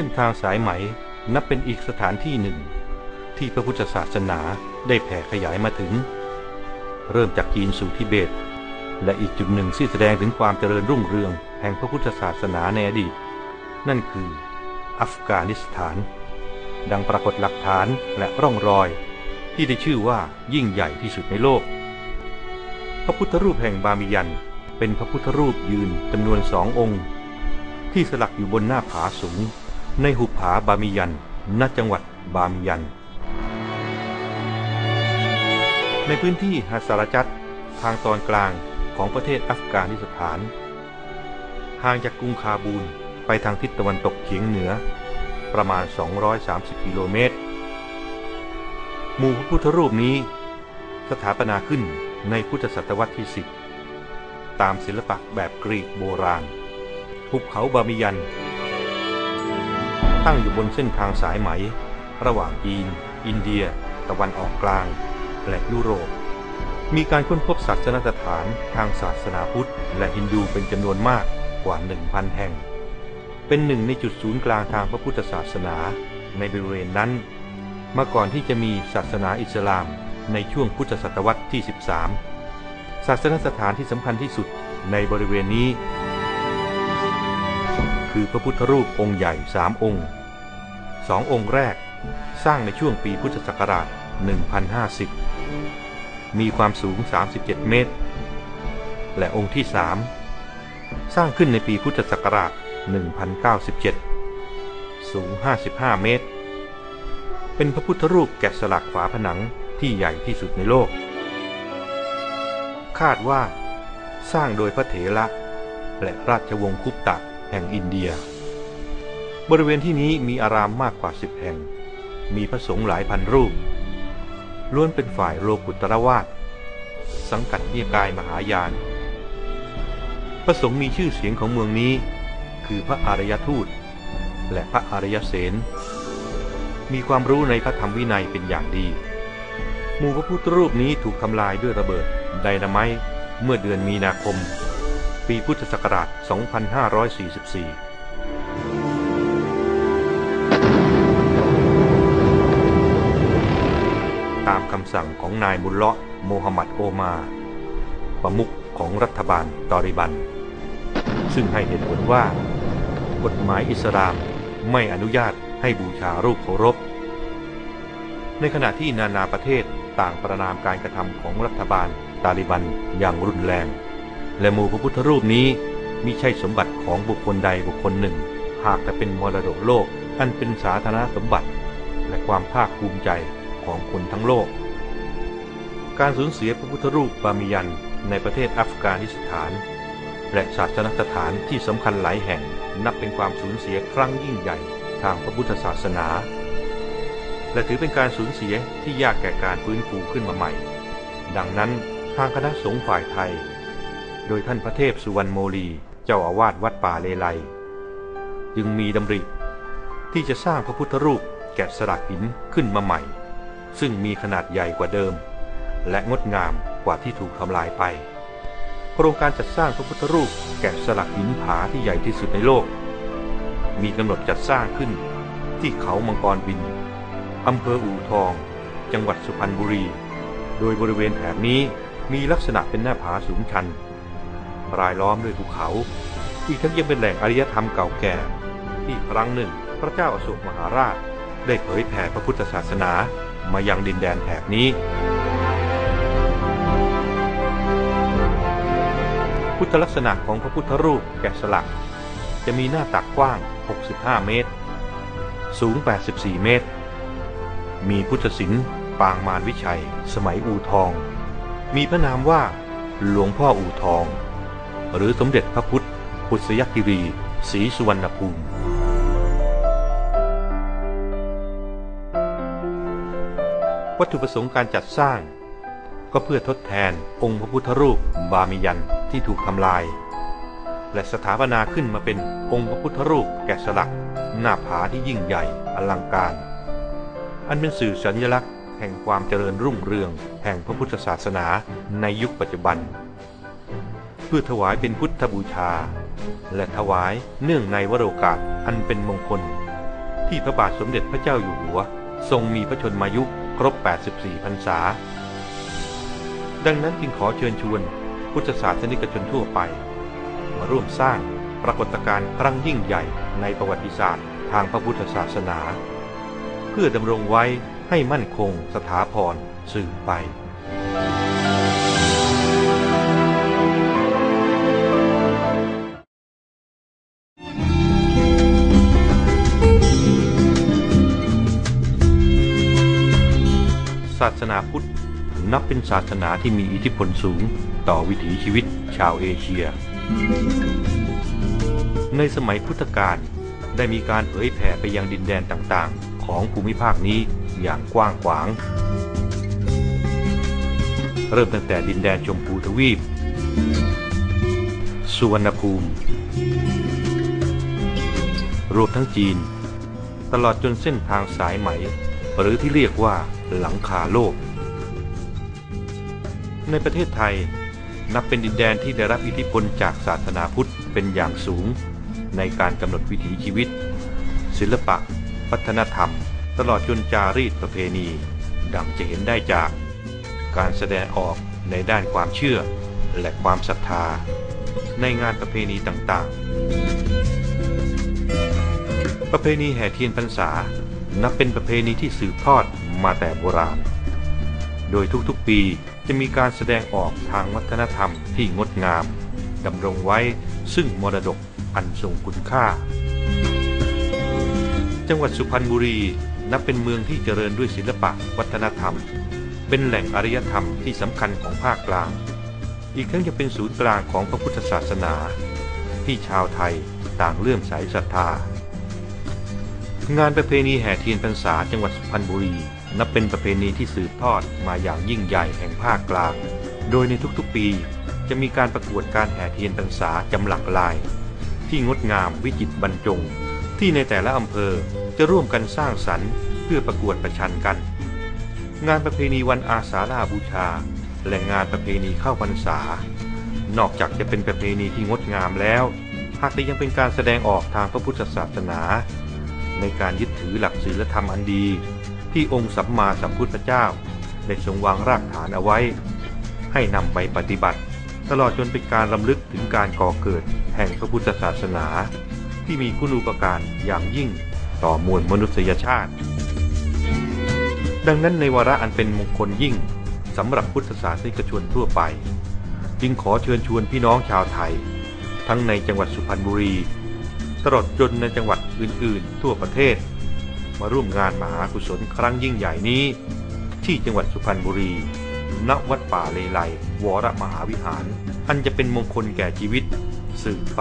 ส้นทางสายไหมนับเป็นอีกสถานที่หนึ่ง ที่พระพุทธศาสนาได้แผ่ขยายมาถึง เริ่มจากจีนสู่ทิเบต และอีกจุดหนึ่งที่แสดงถึงความเจริญรุ่งเรืองแห่งพระพุทธศาสนาในอดีต นั่นคือ อัฟกานิสถาน ดังปรากฏหลักฐานและร่องรอย ที่ได้ชื่อว่ายิ่งใหญ่ที่สุดในโลก พระพุทธรูปแห่งบามิยัน เป็นพระพุทธรูปยืนจำนวนสององค์ ที่สลักอยู่บนหน้าผาสูง ในหุบผาบามิยัน ณ จังหวัดบามิยัน ในพื้นที่ฮัสารจัดทางตอนกลางของประเทศอัฟกานิสถาน ห่างจากกรุงคาบูลไปทางทิศตะวันตกเฉียงเหนือ ประมาณ 230 กิโลเมตร หมู่พระพุทธรูปนี้ สถาปนาขึ้นในพุทธศตวรรษที่ 10 ตามศิลปะแบบกรีกโบราณภูเขาบามิยัน ตั้งอยู่บนเส้นทางสายไหม ระหว่างจีน อินเดีย ตะวันออกกลาง และยุโรป มีการค้นพบศาสนสถานทางศาสนาพุทธ และฮินดูเป็นจำนวนมากกว่า 1,000 แห่ง เป็นหนึ่งในจุดศูนย์กลางทางพระพุทธศาสนาในบริเวณนั้นมาก่อนที่จะมีศาสนาอิสลามในช่วงพุทธศตวรรษที่ 13 ศาสนสถานที่สำคัญที่สุดในบริเวณนี้ คือพระพุทธรูปองค์ใหญ่สามองค์สององค์แรกสร้างในช่วงปีพุทธศักราช 1050 มีความสูง 37 เมตร และองค์ที่สามสร้างขึ้นในปีพุทธศักราช 1097 สูง 55 เมตร เป็นพระพุทธรูปแกะสลักฝาผนังที่ใหญ่ที่สุดในโลก คาดว่าสร้างโดยพระเถระและราชวงศ์คุปตะ แห่งอินเดีย บริเวณที่นี้มีอารามมากกว่าสิบแห่ง มีพระสงฆ์หลายพันรูป ล้วนเป็นฝ่ายโลกุตรวาสสังกัดเนียกายมหายาน พระสงฆ์มีชื่อเสียงของเมืองนี้ คือพระอารยทูต และพระอารยเสนมีความรู้ในพระธรรมวินัยเป็นอย่างดี หมู่พระพุทธรูปนี้ถูกทำลายด้วยระเบิดไดนาไมต์เมื่อเดือนมีนาคม ปีพุทธศักราช 2544ตามคำสั่งของนายบุลเลาะห์โมฮัมหมัดโอมา ประมุขของรัฐบาลตอริบัน ซึ่งให้เหตุผลว่า กฎหมายอิสลามไม่อนุญาตให้บูชารูปเคารพ ในขณะที่นานาประเทศต่างประนามการกระทำของรัฐบาลตาลิบันอย่างรุนแรง และหมู่พระพุทธรูปนี้มิใช่สมบัติของบุคคลใดบุคคลหนึ่ง หากแต่เป็นมรดกโลก อันเป็นสาธารณสมบัติ และความภาคภูมิใจของคนทั้งโลก การสูญเสียพระพุทธรูปบามิยันในประเทศอัฟกานิสถาน และศาสนสถานที่สำคัญหลายแห่งนับเป็นความสูญเสียครั้งยิ่งใหญ่ทางพระพุทธศาสนา และถือเป็นการสูญเสียที่ยากแก่การฟื้นฟูขึ้นมาใหม่ ดังนั้นทางคณะสงฆ์ฝ่ายไทย โดยท่านพระเทพสุวรรณโมลีเจ้าอาวาสวัดป่าเลไลจึงมีดำริ ที่จะสร้างพระพุทธรูปแกะสลักหินขึ้นมาใหม่ ซึ่งมีขนาดใหญ่กว่าเดิม และงดงามกว่าที่ถูกทำลายไป โครงการจัดสร้างพระพุทธรูปแกะสลักหินผาที่ใหญ่ที่สุดในโลก มีกำหนดจัดสร้างขึ้น ที่เขามังกรบินอำเภออู่ทอง จังหวัดสุพรรณบุรี โดยบริเวณแถบนี้มีลักษณะเป็นหน้าผาสูงชัน รายล้อมด้วยภูเขา อีกทั้งยังเป็นแหล่งอารยธรรมเก่าแก่ ที่ครั้งหนึ่งพระเจ้าอโศกมหาราช ได้เผยแผ่พระพุทธศาสนามายังดินแดนแถบนี้ พุทธลักษณะของพระพุทธรูปแกะสลัก จะมีหน้าตักกว้าง 65 เมตร สูง 84 เมตร มีพุทธศิลป์ปางมารวิชัย สมัยอู่ทอง มีพระนามว่าหลวงพ่ออู่ทอง หรือสมเด็จพระพุทธพุทธยกิรีศรีสุวรรณภูมิ วัตถุประสงค์การจัดสร้าง ก็เพื่อทดแทนองค์พระพุทธรูปบามิยันที่ถูกทำลาย และสถาปนาขึ้นมาเป็นองค์พระพุทธรูปแกะสลัก หน้าผาที่ยิ่งใหญ่อลังการ อันเป็นสื่อสัญลักษณ์แห่งความเจริญรุ่งเรืองแห่งพระพุทธศาสนาในยุคปัจจุบัน พื่อถวายเป็นพุทธบูชา และถวายเนื่องในวโรกาสอันเป็นมงคล ที่พระบาทสมเด็จพระเจ้าอยู่หัว ทรงมีพระชนมายุครบ 84 พรรษา ดังนั้นจึงขอเชิญชวนพุทธศาสนิกชนทั่วไป มาร่วมสร้างปรากฏการณ์ครั้งยิ่งใหญ่ในประวัติศาสตร์ทางพระพุทธศาสนา เพื่อดำรงไว้ให้มั่นคงสถาพรสืบไป ศาสนาพุทธ นับเป็นศาสนาที่มีอิทธิพลสูงต่อวิถีชีวิตชาวเอเชีย ในสมัยพุทธกาลได้มีการเผยแผ่ไปยังดินแดนต่างๆ ของภูมิภาคนี้อย่างกว้างขวาง เริ่มตั้งแต่ดินแดนชมพูทวีป สุวรรณภูมิ รวมทั้งจีน ตลอดจนเส้นทางสายไหม หรือที่เรียกว่าหลังคาโลก ในประเทศไทยนับเป็นดินแดนที่ได้รับอิทธิพลจากศาสนาพุทธเป็นอย่างสูง ในการกำหนดวิถีชีวิต ศิลปะ วัฒนธรรม ตลอดจนจารีตประเพณี ดังจะเห็นได้จาก การแสดงออกในด้านความเชื่อและความศรัทธา ในงานประเพณีต่างๆ ประเพณีแห่เทียนพรรษา นับเป็นประเพณีที่สืบทอดมาแต่โบราณ โดยทุกๆปีจะมีการแสดงออกทางวัฒนธรรมที่งดงามดำรงไว้ซึ่งมรดกอันทรงคุณค่า จังหวัดสุพรรณบุรีนับเป็นเมืองที่เจริญด้วยศิลปะวัฒนธรรม เป็นแหล่งอารยธรรมที่สำคัญของภาคกลาง อีกทั้งยังเป็นศูนย์กลางของพระพุทธศาสนา ที่ชาวไทยต่างเลื่อมใสศรัทธา งานประเพณีแห่เทียนพรรษาจังหวัดสุพรรณบุรี นับเป็นประเพณีที่สืบทอดมาอย่างยิ่งใหญ่แห่งภาคกลาง โดยในทุกๆปีจะมีการประกวดการแห่เทียนพรรษาจำหลักลาย ที่งดงามวิจิตรบรรจง ที่ในแต่ละอำเภอจะร่วมกันสร้างสรรค์เพื่อประกวดประชันกัน งานประเพณีวันอาสาฬหบูชา และงานประเพณีเข้าพรรษา นอกจากจะเป็นประเพณีที่งดงามแล้วหากแต่ยังเป็นการแสดงออกทางพระพุทธศาสนา ในการยึดถือหลักศีลธรรมอันดี ที่องค์สัมมาสัมพุทธเจ้าได้ทรงวางรากฐานเอาไว้ ให้นำไปปฏิบัติ ตลอดจนเป็นการรำลึกถึงการก่อเกิดแห่งพระพุทธศาสนา ที่มีคุณูปการอย่างยิ่งต่อมวลมนุษยชาติ ดังนั้นในวาระอันเป็นมงคลยิ่งสำหรับพุทธศาสนิกชนทั่วไป จึงขอเชิญชวนพี่น้องชาวไทย ทั้งในจังหวัดสุพรรณบุรี ตลอดจนในจังหวัดอื่นๆ ทั่วประเทศ มาร่วมงานมหากุศลครั้งยิ่งใหญ่นี้ ที่จังหวัดสุพรรณบุรี ณ วัดป่าเลไลวรมหาวิหาร อันจะเป็นมงคลแก่ชีวิตสืบไป